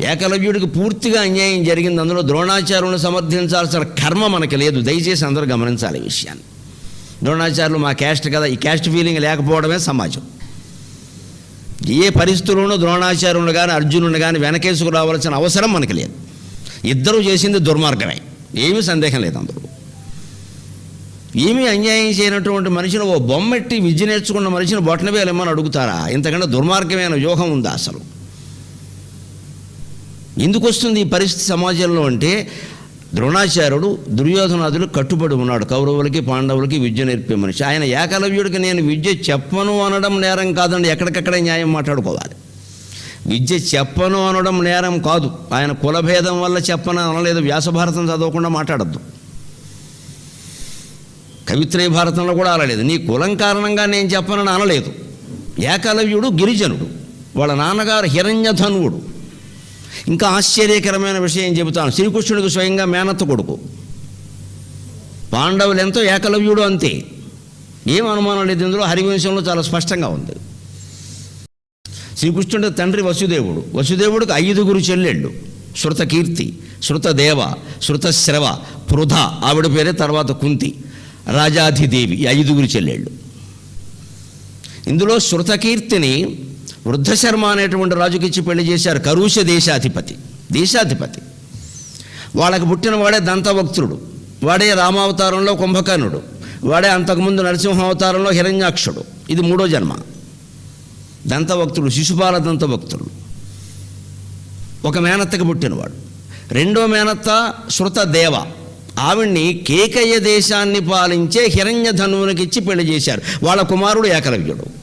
ఏకలవ్యుడికి పూర్తిగా అన్యాయం జరిగింది అందులో ద్రోణాచార్యులను సమర్థించాల్సిన కర్మ మనకి లేదు. దయచేసి అందరూ గమనించాలి ఈ విషయాన్ని. ద్రోణాచార్యులు మా క్యాస్ట్ కదా ఈ క్యాస్ట్ ఫీలింగ్ లేకపోవడమే సమాజం. ఏ పరిస్థితుల్లోనూ ద్రోణాచార్యులను కానీ అర్జునుని కానీ వెనకేసుకు రావాల్సిన అవసరం మనకి లేదు. ఇద్దరూ చేసింది దుర్మార్గమే. ఏమీ సందేహం లేదు అందరూ ఏమీ అన్యాయం చేయనటువంటి మనిషిని ఓ బొమ్మెట్టి విద్య నేర్చుకున్న మనిషిని బొట్టన వేలేమని అడుగుతారా? ఇంతకంటే దుర్మార్గమైన వ్యూహం ఉందా అసలు? ఎందుకు వస్తుంది ఈ పరిస్థితి సమాజంలో అంటే ద్రోణాచార్యుడు దుర్యోధనాథుడు కట్టుబడి ఉన్నాడు. కౌరవులకి పాండవులకి విద్య నేర్పే మనిషి. ఆయన ఏకలవ్యుడికి నేను విద్య చెప్పను అనడం నేరం కాదండి. ఎక్కడికక్కడే న్యాయం మాట్లాడుకోవాలి. విద్య చెప్పను అనడం నేరం కాదు. ఆయన కులభేదం వల్ల చెప్పను అనలేదు. వ్యాసభారతం చదవకుండా మాట్లాడద్దు. కవిత్రయ భారతంలో కూడా అనలేదు నీ కులం కారణంగా నేను చెప్పనని అనలేదు. ఏకలవ్యుడు గిరిజనుడు. వాళ్ళ నాన్నగారు హిరణ్యధనువుడు. ఇంకా ఆశ్చర్యకరమైన విషయం చెబుతాను. శ్రీకృష్ణుడికి స్వయంగా మేనత్త కొడుకు. పాండవులు ఎంతో ఏకలవ్యుడు అంతే. ఏం అనుమానం లేదు ఇందులో హరివంశంలో చాలా స్పష్టంగా ఉంది. శ్రీకృష్ణుడి తండ్రి వసుదేవుడు. వసుదేవుడికి ఐదుగురు చెల్లెళ్ళు. శృతకీర్తి శృతదేవ శృతశ్రవ పృథ ఆవిడ పేరే తర్వాత కుంతి రాజాధిదేవి ఐదుగురు చెల్లెళ్ళు. ఇందులో శృతకీర్తిని వృద్ధశర్మ అనేటువంటి రాజుకిచ్చి పెళ్ళి చేశారు. కరుష దేశాధిపతి. దేశాధిపతి. వాళ్ళకి పుట్టిన వాడే దంతభక్తుడు వాడే రామావతారంలో కుంభకర్ణుడు. వాడే అంతకుముందు నరసింహావతారంలో హిరణ్యాక్షుడు. ఇది మూడో జన్మ. దంతభక్తుడు శిశుపాల దంతభక్తుడు ఒక మేనత్తకి పుట్టినవాడు. రెండో మేనత్త శృతదేవ ఆవిడ్ని కేకయ్య దేశాన్ని పాలించే హిరణ్యధనువునికిచ్చి పెళ్ళి చేశారు. వాళ్ళ కుమారుడు ఏకలవ్యుడు.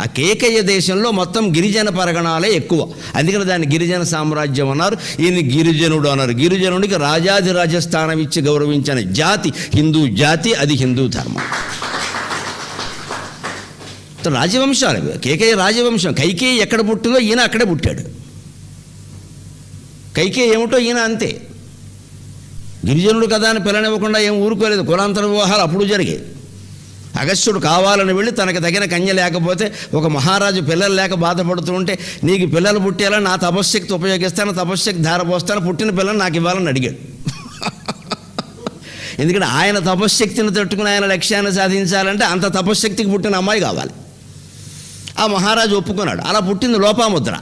ఆ కేకయ్య దేశంలో మొత్తం గిరిజన పరగణాలే ఎక్కువ. అందుకని దాన్ని గిరిజన సామ్రాజ్యం అన్నారు. ఈయన గిరిజనుడు అన్నారు. గిరిజనుడికి రాజాధిరాజ స్థానం ఇచ్చి గౌరవించిన జాతి హిందూ జాతి అది హిందూ ధర్మం. రాజవంశాలు కేకయ్య రాజవంశం. కైకేయి ఎక్కడ పుట్టిందో ఈయన అక్కడే పుట్టాడు. కైకేయి ఏమిటో ఈయన అంతే. గిరిజనుడు కదా అని పిల్లనివ్వకుండా ఏం ఊరుకోలేదు. కులాంతర వివాహాలు అప్పుడు జరిగాయి. అగస్త్యుడు కావాలని వెళ్ళి తనకు తగిన కన్య లేకపోతే ఒక మహారాజు పిల్లలు లేక బాధపడుతూ ఉంటే నీకు పిల్లలు పుట్టేలా నా తపశ్శక్తి ఉపయోగిస్తాను తపశ్శక్తి ధారపోస్తాను పుట్టిన పిల్లలు నాకు ఇవ్వాలని అడిగాడు. ఎందుకంటే ఆయన తపశ్శక్తిని తట్టుకుని ఆయన లక్ష్యాన్ని సాధించాలంటే అంత తపశ్శక్తికి పుట్టిన అమ్మాయి కావాలి. ఆ మహారాజు ఒప్పుకున్నాడు. అలా పుట్టింది లోపాముద్ర.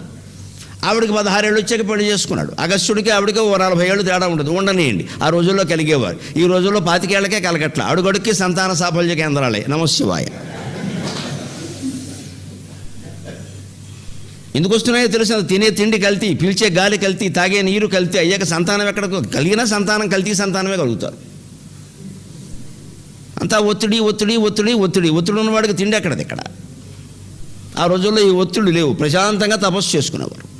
ఆవిడకి పదహారేళ్ళు వచ్చాక పెళ్ళి చేసుకున్నాడు. అగస్త్యుడికి ఆవిడకి ఓ నలభై ఏళ్ళు తేడా ఉండదు. ఉండనియండి. ఆ రోజుల్లో కలిగేవారు. ఈ రోజుల్లో పాతికేళ్ళకే కలగట్ల అడుగడుక్కి సంతాన సాఫల్య కేంద్రాలే. నమశివాయ. ఎందుకు వస్తున్నాయో తెలుసు. తినే తిండి కల్తీ పీల్చే గాలి కల్తీ తాగే నీరు కల్తీ అయ్యాక సంతానం ఎక్కడ కలిగిన సంతానం కల్తీ సంతానమే కలుగుతారు. అంతా ఒత్తిడి ఒత్తిడి ఒత్తిడి ఒత్తిడి. ఒత్తిడి ఉన్నవాడికి తిండి ఎక్కడది ఇక్కడ? ఆ రోజుల్లో ఈ ఒత్తిడి లేవు. ప్రశాంతంగా తపస్సు చేసుకునేవారు.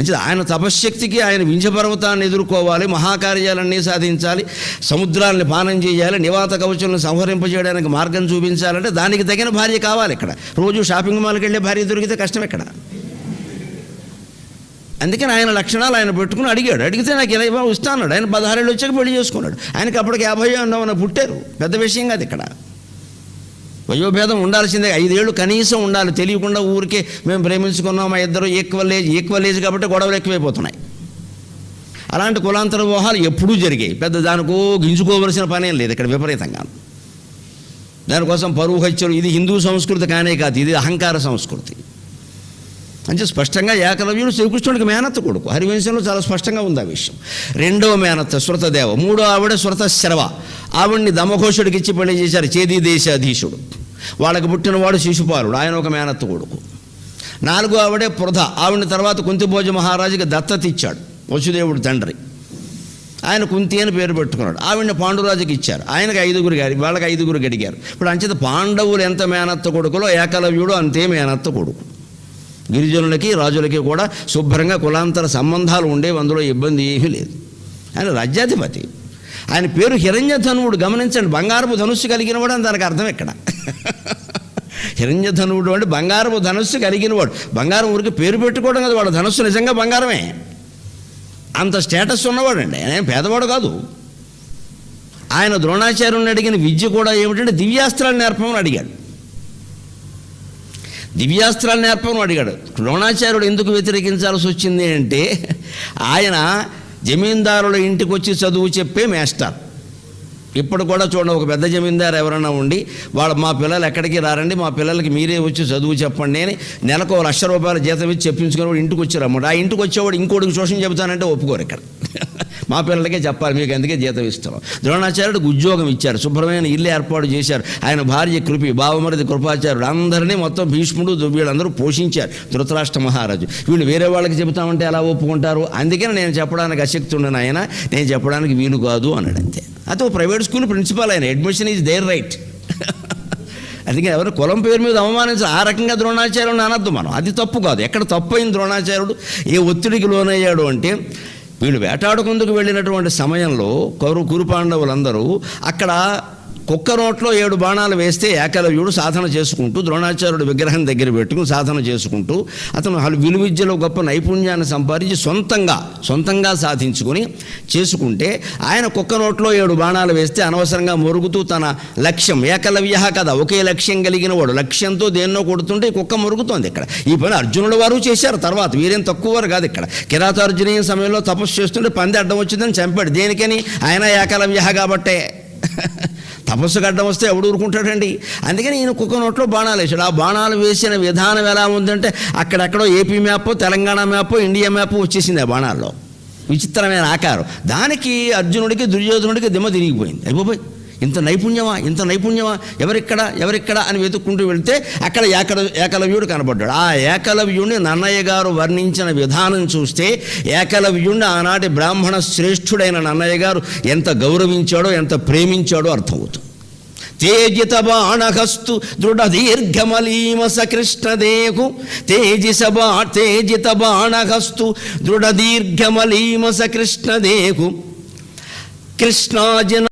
అంటే ఆయన తపశ్శక్తికి ఆయన వింజపర్వతాన్ని ఎదుర్కోవాలి మహాకార్యాలన్నీ సాధించాలి సముద్రాలను పానం చేయాలి నివాత కవచులను సంహరింపజేయడానికి మార్గం చూపించాలంటే దానికి తగిన భార్య కావాలి ఇక్కడ. రోజు షాపింగ్ మాల్కి వెళ్ళే భార్య దొరికితే కష్టం ఇక్కడ అందుకని ఆయన లక్షణాలు ఆయన పెట్టుకుని అడిగాడు. అడిగితే నాకు ఇలా ఇవ్వ ఇస్తాను ఆయన పదహారేళ్ళు వచ్చాక పెళ్ళి చేసుకున్నాడు. ఆయనకి అప్పటికి యాభై ఉన్నామని పుట్టారు. పెద్ద విషయం కాదు ఇక్కడ. వయోభేదం ఉండాల్సిందే. ఐదేళ్ళు కనీసం ఉండాలి. తెలియకుండా ఊరికే మేము ప్రేమించుకున్నాం మా ఇద్దరు ఈక్వల్ ఏజ్ ఈక్వల్ ఏజ్ కాబట్టి గొడవలు ఎక్కువైపోతున్నాయి. అలాంటి కులాంతర వివాహాలు ఎప్పుడూ జరిగాయి. పెద్ద దానికో గింజుకోవలసిన పనేం లేదు ఇక్కడ విపరీతంగా. దానికోసం పరువు హత్యలు ఇది హిందూ సంస్కృతి కానే కాదు ఇది అహంకార సంస్కృతి. అంటే స్పష్టంగా ఏకలవ్యుడు శ్రీకృష్ణుడికి మేనత్త కొడుకు. హరివంశంలో చాలా స్పష్టంగా ఉంది ఆ విషయం. రెండవ మేనత్త శృతదేవ మూడో ఆవిడ శృత శరవ ఆవిడ్ని దమఘోషుడికి ఇచ్చి పెళ్ళి చేశారు చేది దేశాధీశుడు. వాళ్ళకి పుట్టినవాడు శిశుపాలుడు ఆయన ఒక మేనత్త కొడుకు. నాలుగో ఆవిడే పృథ ఆవిడ తర్వాత కుంతిభోజ మహారాజుకి దత్తత ఇచ్చాడు వసుదేవుడు తండ్రి. ఆయన కుంతి అని పేరు పెట్టుకున్నాడు ఆవిడని పాండురాజుకి ఇచ్చారు. ఆయనకు ఐదుగురు గారి వాళ్ళకి ఐదుగురు గడిగారు. ఇప్పుడు అంచేత పాండవులు ఎంత మేనత్త కొడుకులో ఏకలవ్యుడు అంతే మేనత్త కొడుకు. గిరిజనులకి రాజులకి కూడా శుభ్రంగా కులాంతర సంబంధాలు ఉండేవి అందులో ఇబ్బంది ఏమీ లేదు. ఆయన రాజ్యాధిపతి. ఆయన పేరు హిరణ్యధనువుడు. గమనించండి బంగారపు ధనుస్సు కలిగినవాడు అని దానికి అర్థం ఇక్కడ హిరణ్యధనువుడు అంటే బంగారపు ధనుస్సు కలిగినవాడు. బంగారం ఊరికి పేరు పెట్టుకోవడం కదా వాడు ధనుస్సు నిజంగా బంగారమే. అంత స్టేటస్ ఉన్నవాడండి ఆయన పేదవాడు కాదు. ఆయన ద్రోణాచార్యుని అడిగిన విద్య కూడా ఏమిటంటే దివ్యాస్త్రాలు నేర్పమని అడిగాడు. దివ్యాస్త్రాలు నేర్పమని అడిగాడు. ద్రోణాచార్యుడు ఎందుకు వ్యతిరేకించాల్సి వచ్చింది అంటే ఆయన జమీందారుల ఇంటికి వచ్చి చదువు చెప్పే మేస్టర్. ఇప్పుడు కూడా చూడండి ఒక పెద్ద జమీందారు ఎవరైనా ఉండి వాళ్ళు మా పిల్లలు ఎక్కడికి రారండి మా పిల్లలకి మీరే వచ్చి చదువు చెప్పండి అని నెలకు లక్ష రూపాయల జీతం ఇచ్చి చెప్పించుకుని ఇంటికి ఇంటికి వచ్చారన్నమాట ఆ ఇంటికి వచ్చేవాడు ఇంకోటికి ట్యూషన్ చెబుతానంటే ఒప్పుకోరు ఇక్కడ. మా పిల్లలకే చెప్పాలి మీకు అందుకే జీతం ఇస్తాం. ద్రోణాచార్యుడికి ఉద్యోగం ఇచ్చారు శుభ్రమైన ఇల్లు ఏర్పాటు చేశారు. ఆయన భార్య కృపి బావమరిది కృపాచార్యుడు అందరినీ మొత్తం భీష్ముడు వీళ్ళందరూ పోషించారు ధృతరాష్ట్ర మహారాజు. వీళ్ళు వేరే వాళ్ళకి చెబుతామంటే ఎలా ఒప్పుకుంటారు? అందుకని నేను చెప్పడానికి అశక్తి ఉండను ఆయన నేను చెప్పడానికి వీలు కాదు అన్నాడు అంతే. అయితే ప్రైవేట్ స్కూల్ ప్రిన్సిపాల్ ఆయన అడ్మిషన్ ఈజ్ దేర్ రైట్ అందుకే ఎవరు కులం పేరు మీద అవమానించారు. ఆ రకంగా ద్రోణాచార్యుడు అనద్దు మనం. అది తప్పు కాదు. ఎక్కడ తప్పు అయింది ద్రోణాచార్యుడు? ఏ ఒత్తిడికి లోనయ్యాడు అంటే వీళ్ళు వేటాడుకుందుకు వెళ్ళినటువంటి సమయంలో కౌరు కురు పాండవులందరూ అక్కడ కుక్క నోట్లో ఏడు బాణాలు వేస్తే ఏకలవ్యుడు సాధన చేసుకుంటూ ద్రోణాచార్యుడు విగ్రహం దగ్గర పెట్టుకుని సాధన చేసుకుంటూ అతను హలు విలువిద్యలో గొప్ప నైపుణ్యాన్ని సంపాదించి సొంతంగా సొంతంగా సాధించుకుని చేసుకుంటే ఆయన కుక్క నోట్లో ఏడు బాణాలు వేస్తే అనవసరంగా మురుగుతూ తన లక్ష్యం ఏకలవ్య కదా ఒకే లక్ష్యం కలిగిన వాడు లక్ష్యంతో దేన్నో కొడుతుంటే కుక్క మురుగుతోంది ఇక్కడ. ఈ పని అర్జునుడు వారు చేశారు తర్వాత వీరేం తక్కువ వారు కాదు ఇక్కడ. కిరాతార్జునీయ సమయంలో తపస్సు చేస్తుంటే పంది అడ్డం వచ్చిందని చంపాడు. దేనికని? ఆయన ఏకలవ్య కాబట్టే. తపస్సు గడ్డం వస్తే ఎవడు ఊరుకుంటాడండి? అందుకని ఈయన కుక్క నోట్లో బాణాలు వేసాడు ఆ బాణాలు వేసిన విధానం ఎలా ఉందంటే అక్కడెక్కడో AP map Telangana map India map వచ్చేసింది ఆ బాణాల్లో. విచిత్రమైన ఆకారం. దానికి అర్జునుడికి దుర్యోధనుడికి దిమ్మ తిరిగిపోయింది. అయిపోయి ఇంత నైపుణ్యమా? ఇంత నైపుణ్యమా? ఎవరిక్కడ? ఎవరిక్కడ అని వెతుక్కుంటూ వెళ్తే అక్కడ ఏకల ఏకలవ్యుడు కనబడ్డాడు. ఆ ఏకలవ్యుడిని నన్నయ్య గారు వర్ణించిన విధానం చూస్తే ఏకలవ్యుడిని ఆనాటి బ్రాహ్మణ శ్రేష్ఠుడైన నన్నయ్య గారు ఎంత గౌరవించాడో ఎంత ప్రేమించాడో అర్థమవుతుంది. తేజిత బాణహస్తు దృఢ దీర్ఘమలీమస కృష్ణదేహు తేజిస బా తేజిత బాణహస్తు దృఢ దీర్ఘమలీమస కృష్ణదేహు కృష్ణాజన